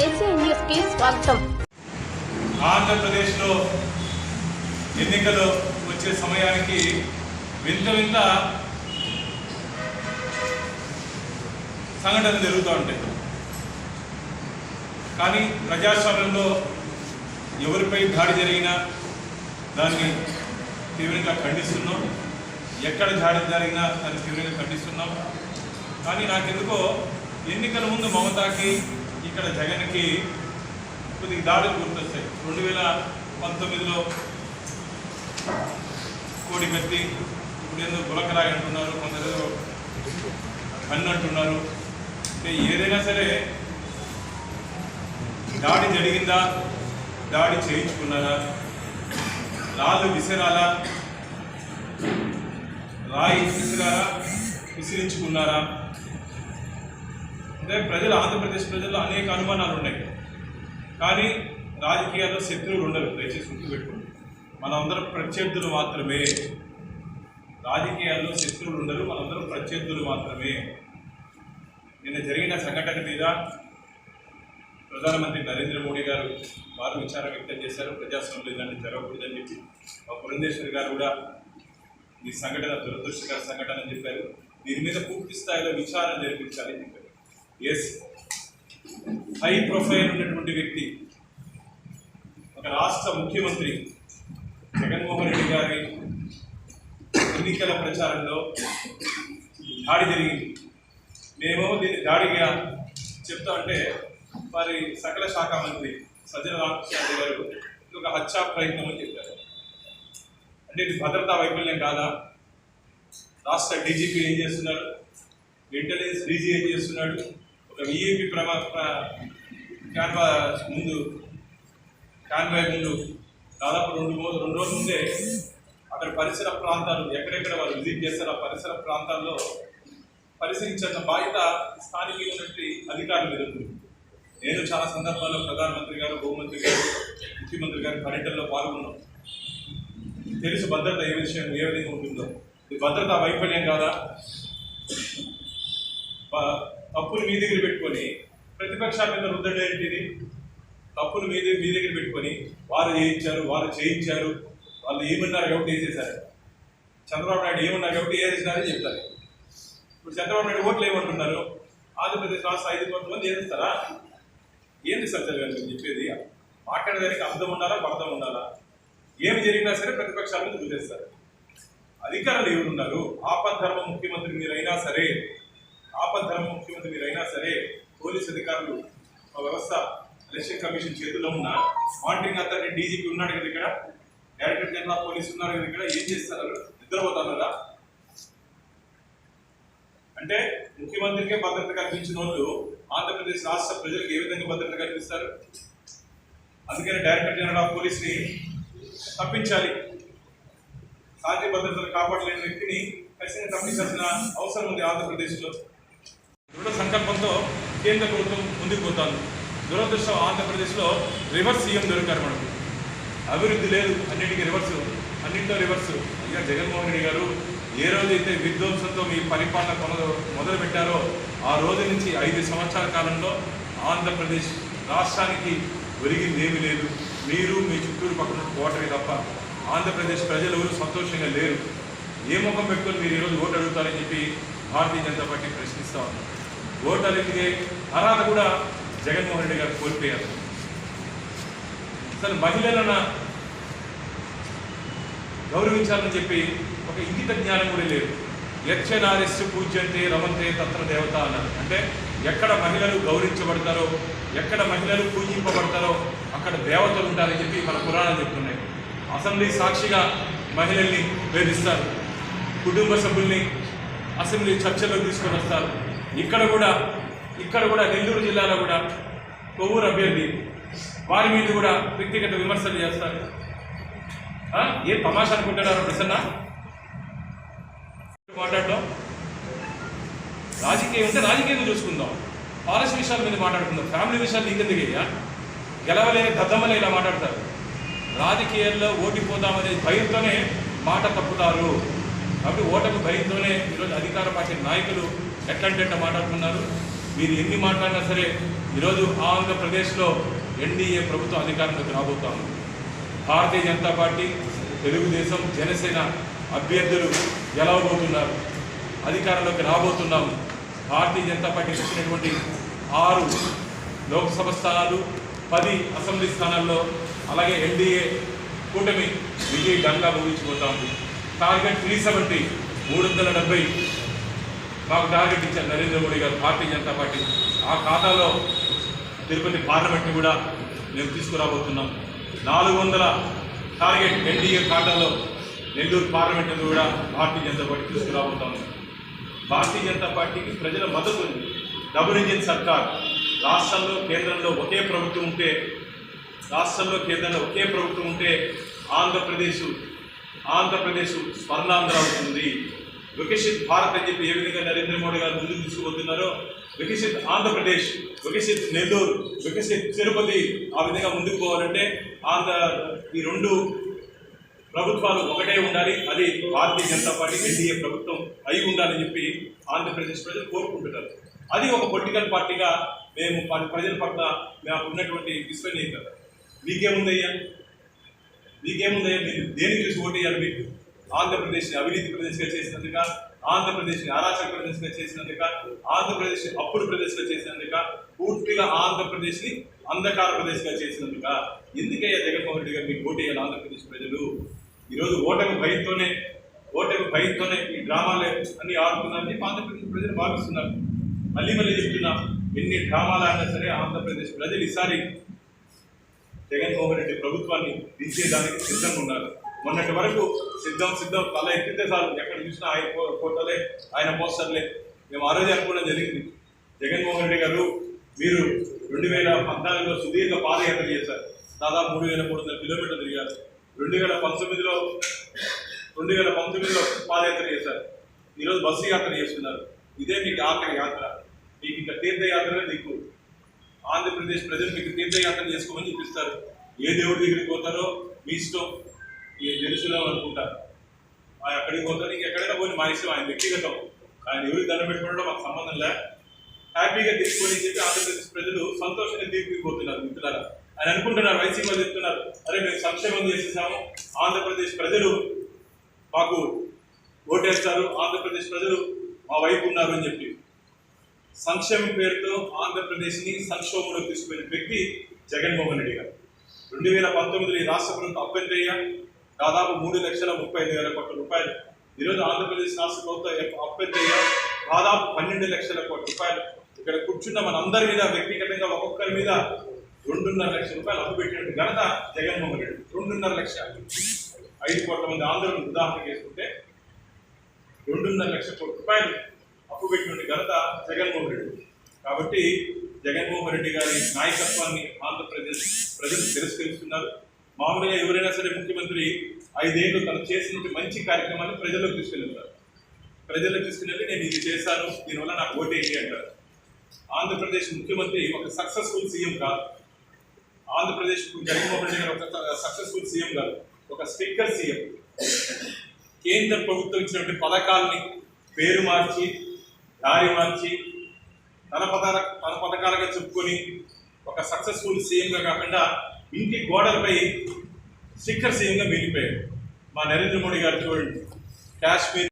స్వాగతం. ఆంధ్రప్రదేశ్లో ఎన్నికలు వచ్చే సమయానికి వింత వింత సంఘటనలు జరుగుతూ ఉంటాయి. కానీ ప్రజాస్వామ్యంలో ఎవరిపై దాడి జరిగినా దాన్ని తీవ్రంగా ఖండిస్తున్నాం. ఎక్కడ దాడి జరిగినా దాన్ని తీవ్రంగా ఖండిస్తున్నాం. కానీ నాకెందుకో ఎన్నికల ముందు మమతాకి ఇక్కడ జగన్కి కొద్దిగా దాడులు గుర్తొస్తాయి. రెండు వేల పంతొమ్మిదిలో కోడి కత్తి ఇప్పుడు ఏదో గులకరాయి అంటున్నారు కొందరు కన్ను అంటున్నారు. ఏదైనా సరే దాడి జరిగిందా? దాడి చేయించుకున్నారా? రాళ్ళు విసిరాలా? రాయి విసిరారా? విసిరించుకున్నారా? అంటే ప్రజలు ఆంధ్రప్రదేశ్ ప్రజల్లో అనేక అనుమానాలు ఉన్నాయి కానీ రాజకీయాల్లో శత్రువులు ఉండరు దయచేసి గుర్తుపెట్టుకోండి. మనందరం ప్రత్యర్థులు మాత్రమే. రాజకీయాల్లో శత్రువులు ఉండరు మనందరం ప్రత్యర్థులు మాత్రమే. నిన్న జరిగిన సంఘటన మీద ప్రధానమంత్రి నరేంద్ర మోడీ గారు వారు విచారం వ్యక్తం చేశారు. ప్రజాస్వామ్యంలో ఇలాంటి జరగకూడదని చెప్పి మా పురంధేశ్వరి గారు కూడా ఈ సంఘటన దురదృష్టకర సంఘటన అని చెప్పారు. దీని మీద పూర్తి స్థాయిలో విచారణ జరిపించాలని చెప్పారు. ఎస్ హై ప్రొఫైల్ ఉన్నటువంటి వ్యక్తి ఒక రాష్ట్ర ముఖ్యమంత్రి జగన్మోహన్ రెడ్డి గారి ఎన్నికల ప్రచారంలో దాడి జరిగింది. మేము దీన్ని దాడిగా చెప్తా అంటే వారి సకల శాఖ మంత్రి సజ్జన రామకృష్ణ గారు ఇది ఒక హత్యా ప్రయత్నం అని చెప్పారు. అంటే ఇది భద్రతా వైఫల్యం కాదా? రాష్ట్ర డీజీపీ ఏం చేస్తున్నారు ఇంటెలిజెన్స్ డీజీ ఏం చేస్తున్నాడు? ఒక విఐపి క్యాన్వా ముందు కాన్వాయ్ ముందు దాదాపు రెండు రోజులు రెండు రోజుల ముందే అక్కడ పరిసర ప్రాంతాలు ఎక్కడెక్కడ వాళ్ళు విజిట్ చేస్తారో ఆ పరిసర ప్రాంతాల్లో పరిశీలించాల్సిన బాధ్యత స్థానికంగా అధికారుల అధికారులు మీద ఉంది. నేను చాలా సందర్భాల్లో ప్రధానమంత్రి గారు హోంమంత్రి గారు ముఖ్యమంత్రి గారి పర్యటనలో పాల్గొన్నాం. తెలుసు భద్రత ఏ విషయం ఏ విధంగా ఉంటుందో. ఇది భద్రత వైఫల్యం కాదా? తప్పులు మీ దగ్గర పెట్టుకొని ప్రతిపక్షాల మీద రుద్దడం ఏంటిది? తప్పులు మీ దగ్గర మీ దగ్గర పెట్టుకొని వారు చేయించారు వారు చేయించారు వాళ్ళు ఏమన్నారు కాబట్టి వేసేసారు చంద్రబాబు నాయుడు ఏమన్నారు కాబట్టి వేసేసినారని చెప్తారు. ఇప్పుడు చంద్రబాబు నాయుడు ఓట్లు ఏమంటున్నారు? ఆంధ్రప్రదేశ్ రాష్ట్ర ఐదు కోట్ల మంది చేస్తారా ఏంది సత్యం గారు మీరు చెప్పేది? మాట్లాడేదానికి అర్థం ఉండాలా అర్థం ఉండాలా? ఏమి జరిగినా సరే ప్రతిపక్షాల మీద వదిలేస్తారు అధికారులు ఎవరున్నారు? ఆపద్ధర్మ ముఖ్యమంత్రి మీరైనా సరే ఆపద్ధర్మ ముఖ్యమంత్రి మీరైనా సరే పోలీస్ అధికారులు మా వ్యవస్థ ఎలక్షన్ కమిషన్ చేతిలో ఉన్న మానిటరింగ్ అథారిటీ డీజీపీ ఉన్నాడు కదా ఇక్కడ? డైరెక్టర్ జనరల్ ఆఫ్ పోలీస్ ఉన్నారు కదా ఇక్కడ? ఏం చేస్తారు నిద్రపోతున్నారా అంటే ముఖ్యమంత్రికే భద్రత కల్పించిన వాళ్ళు ఆంధ్రప్రదేశ్ రాష్ట్ర ప్రజలకు ఏ విధంగా భద్రత కల్పిస్తారు? అందుకని డైరెక్టర్ జనరల్ ఆఫ్ పోలీస్ని తప్పించాలి. శాంతి భద్రతలు కాపాడలేని వ్యక్తిని ఖచ్చితంగా తప్పించాల్సిన అవసరం ఉంది ఆంధ్రప్రదేశ్లో. దృఢ సంకల్పంతో కేంద్ర ప్రభుత్వం ముందుకు పోతాను దురదృష్టం ఆంధ్రప్రదేశ్లో రివర్స్ సీఎం దొరికారు మనకు. అభివృద్ధి లేదు అన్నిటికీ రివర్స్. అన్నింటిలో రివర్స్. ఇక జగన్మోహన్ రెడ్డి గారు ఏ రోజైతే విధ్వంసంతో మీ పరిపాలన కొన మొదలు పెట్టారో ఆ రోజు నుంచి ఐదు సంవత్సరాల కాలంలో ఆంధ్రప్రదేశ్ రాష్ట్రానికి ఒరిగింది ఏమీ లేదు. మీరు మీ చుట్టూరు పక్కన ఓటమి తప్ప ఆంధ్రప్రదేశ్ ప్రజలు ఎవరు సంతోషంగా లేరు. ఏ ముఖం పెట్టుకొని మీరు ఈరోజు ఓటు అడుగుతారని చెప్పి భారతీయ జనతా పార్టీ ప్రశ్నిస్తా ఉన్నారు ఓటు అడిగితే అర్హత కూడా జగన్మోహన్ రెడ్డి గారు కోల్పోయారు. అసలు మహిళలను గౌరవించాలని చెప్పి ఒక ఇంగిత జ్ఞానం కూడా లేదు. యక్షనారిస్సు పూజ్యంతే రమంతే తత్ర దేవత అన్నారు. అంటే ఎక్కడ మహిళలు గౌరవించబడతారో ఎక్కడ మహిళలు పూజింపబడతారో అక్కడ దేవతలు ఉంటారని చెప్పి మన పురాణాలు చెప్తున్నాయి. అసెంబ్లీ సాక్షిగా మహిళల్ని వేధిస్తారు. కుటుంబ సభ్యుల్ని అసెంబ్లీ చర్చలో తీసుకొని వస్తారు. ఇక్కడ కూడా ఇక్కడ కూడా నెల్లూరు జిల్లాలో కూడా కొవ్వూరు అభ్యర్థి వారి మీద కూడా వ్యక్తిగత విమర్శలు చేస్తారు. ఏ తమాషా అనుకుంటున్నారు ప్రసన్న? మాట్లాడటం రాజకీయం ఉంటే రాజకీయం చూసుకుందాం. పాలసీ విషయాల మీద మాట్లాడుకుందాం. ఫ్యామిలీ విషయాలు నీకెందుకు అయ్యా గెలవలేని దద్దమ్మలే ఇలా మాట్లాడతారు. రాజకీయాల్లో ఓడిపోదామనే భయంతోనే మాట తప్పుతారు. కాబట్టి ఓటమి భయంతోనే ఈరోజు అధికార పార్టీ నాయకులు ఎట్లాంటి మాట్లాడుతున్నారు మీరు ఎన్ని మాట్లాడినా సరే ఈరోజు ఆంధ్రప్రదేశ్లో ఎన్డీఏ ప్రభుత్వం అధికారంలోకి రాబోతా ఉంది. భారతీయ జనతా పార్టీ తెలుగుదేశం జనసేన అభ్యర్థులు గెలవబోతున్నారు. అధికారంలోకి రాబోతున్నాము భారతీయ జనతా పార్టీ ఇచ్చినటువంటి ఆరు లోక్సభ స్థానాలు పది అసెంబ్లీ స్థానాల్లో అలాగే ఎన్డీఏ కూటమి విజయ గంగా ముగించిపోతాము టార్గెట్ త్రీ సెవెంటీ మూడు వందల డెబ్బై మాకు టార్గెట్ ఇచ్చారు నరేంద్ర మోడీ గారు భారతీయ జనతా పార్టీ. ఆ ఖాతాలో తిరుపతి పార్లమెంట్ని కూడా మేము తీసుకురాబోతున్నాం. నాలుగు వందల టార్గెట్ ఎన్డీఏ ఖాతాలో నెల్లూరు పార్లమెంట్ని కూడా భారతీయ జనతా పార్టీ తీసుకురాబోతాం భారతీయ జనతా పార్టీకి ప్రజల మద్దతు ఉంది. డబుల్ ఇంజిన్ సర్కార్ రాష్ట్రంలో కేంద్రంలో ఒకే ప్రభుత్వం ఉంటే రాష్ట్రంలో కేంద్రంలో ఒకే ప్రభుత్వం ఉంటే ఆంధ్రప్రదేశ్ ఆంధ్రప్రదేశ్ స్వర్ణాంధ్ర అవుతుంది. వికసిత్ భారత్ అని చెప్పి ఏ విధంగా నరేంద్ర మోడీ గారు ముందుకు తీసుకుపోతున్నారో వికసిత్ ఆంధ్రప్రదేశ్ వికసిత్ నెల్లూరు వికసిత్ తిరుపతి ఆ విధంగా ముందుకు పోవాలంటే ఆంధ్ర ఈ రెండు ప్రభుత్వాలు ఒకటే ఉండాలి. అది భారతీయ జనతా పార్టీ ఎన్డీఏ ప్రభుత్వం అయి ఉండాలని చెప్పి ఆంధ్రప్రదేశ్ ప్రజలు కోరుకుంటున్నారు. అది ఒక పొలిటికల్ పార్టీగా మేము ప్రజల పట్ల మాకు ఉన్నటువంటి విశ్వనీయత. మీకేముందయ్యా? మీకేముందయ్యా? మీరు దేనికి చూసి ఓటేయాలి మీకు? ఆంధ్రప్రదేశ్ని అవినీతి ప్రదేశ్గా చేసినందుక ఆంధ్రప్రదేశ్ని అరాచక ప్రదేశ్గా చేసినందుక ఆంధ్రప్రదేశ్ అప్పుల ప్రదేశ్గా చేసినందుక పూర్తిగా ఆంధ్రప్రదేశ్ని అంధకార ప్రదేశ్గా చేసినందుక. ఎందుకయ్యా జగన్మోహన్ రెడ్డి గారు మీకు ఓటేయాలి ఆంధ్రప్రదేశ్ ప్రజలు? ఈరోజు ఓటమి భయంతోనే ఓటమి భయంతోనే ఈ డ్రామాలు అన్ని ఆడుతున్నారని ఆంధ్రప్రదేశ్ ప్రజలు భావిస్తున్నారు. మళ్ళీ మళ్ళీ చెప్తున్నా ఎన్ని డ్రామాలు ఆడినా సరే ఆంధ్రప్రదేశ్ ప్రజలు ఈసారి జగన్మోహన్ రెడ్డి ప్రభుత్వాన్ని దించేదానికి సిద్ధంగా ఉన్నారు. మొన్నటి వరకు సిద్ధం సిద్ధం తల ఎత్తితే చాలు. ఎక్కడ చూసినా ఆయన ఫోటోలే ఆయన పోస్టర్లే. మేము ఆ రోజు అనుకోవడం జరిగింది. జగన్మోహన్ రెడ్డి గారు మీరు రెండు వేల పద్నాలుగులో సుదీర్ఘ పాదయాత్ర చేశారు. దాదాపు మూడు వేల మూడు వందల కిలోమీటర్లు తిరిగారు. రెండు వేల పంతొమ్మిదిలో రెండు వేల పంతొమ్మిదిలో పాదయాత్ర చేశారు. ఈరోజు బస్సు యాత్ర చేస్తున్నారు. ఇదే మీకు ఆఖరి యాత్ర. మీకు ఇంకా తీర్థయాత్రనే దిక్కు. ఆంధ్రప్రదేశ్ ప్రజలు మీకు తీర్థయాత్ర చేసుకోమని చూపిస్తారు. ఏ దేవుడి దగ్గరికి పోతారో మీ ఇష్టం. ఈ జెరూసలేం అనుకుంటారు. ఆయన ఎక్కడికి పోతారు? ఎక్కడైనా పోయి మా ఇష్టం ఆయన వ్యక్తిగతం. ఆయన ఎవరికి దండం పెట్టుకోవడం మాకు సంబంధం లే. హ్యాపీగా తీసుకొని చెప్పి ఆంధ్రప్రదేశ్ ప్రజలు సంతోషంగా తీర్పిపోతున్నారు మిత్రులారా. ఆయన అనుకుంటున్నారు వైసీపీ చెప్తున్నారు అరే మేము సంక్షేమం చేసేసాము. ఆంధ్రప్రదేశ్ ప్రజలు మాకు ఓటేస్తారు. ఆంధ్రప్రదేశ్ ప్రజలు మా వైపు ఉన్నారు అని చెప్పి. సంక్షేమం పేరుతో ఆంధ్రప్రదేశ్ని సంక్షోభంలో తీసుకుపోయిన వ్యక్తి జగన్మోహన్ రెడ్డి గారు. రెండు వేల పంతొమ్మిదిలో ఈ రాష్ట్ర ప్రభుత్వం అభ్యంతరయ్య దాదాపు మూడు లక్షల ముప్పై ఐదు వేల కోట్ల రూపాయలు. ఈరోజు ఆంధ్రప్రదేశ్ రాష్ట్ర ప్రభుత్వం అభ్యంతరయ్య దాదాపు పన్నెండు లక్షల కోట్ల రూపాయలు. ఇక్కడ కూర్చున్న మనందరి మీద వ్యక్తిగతంగా ఒక్కొక్కరి మీద రెండున్నర లక్షల రూపాయలు అప్పు పెట్టినట్టు ఘనత జగన్మోహన్ రెడ్డి. రెండున్నర లక్షలు ఐదు కోట్ల మంది ఆంధ్రులను ఉదాహరణ చేసుకుంటే రెండున్నర లక్షల కోట్ల రూపాయలు అప్పు పెట్టిన ఘనత జగన్మోహన్ రెడ్డి. కాబట్టి జగన్మోహన్ రెడ్డి గారి నాయకత్వాన్ని ఆంధ్రప్రదేశ్ ప్రజలు తిరస్కరిస్తున్నారు. మామూలుగా ఎవరైనా సరే ముఖ్యమంత్రి ఐదేళ్ళు తను చేసినటువంటి మంచి కార్యక్రమాన్ని ప్రజల్లోకి తీసుకెళ్తారు ప్రజల్లోకి తీసుకెళ్ళి నేను ఇది చేశాను దీనివల్ల నాకు ఓటేయండి అంటారు. ఆంధ్రప్రదేశ్ ముఖ్యమంత్రి ఒక సక్సెస్ఫుల్ సీఎం కాదు. ఆంధ్రప్రదేశ్ జగన్మోహన్ రెడ్డి గారు ఒక సక్సెస్ఫుల్ సీఎం కాదు. ఒక స్టిక్కర్ సీఎం. కేంద్ర ప్రభుత్వం ఇచ్చినటువంటి పథకాలని పేరు మార్చి దారి మార్చి తన పథక తన పథకాలుగా చెప్పుకొని ఒక సక్సెస్ఫుల్ సీఎంగా కాకుండా ఇంటి గోడలపై స్టిక్కర్ సీఎంగా మిగిలిపోయాడు మా నరేంద్ర మోడీ గారు చూడండి కాశ్మీర్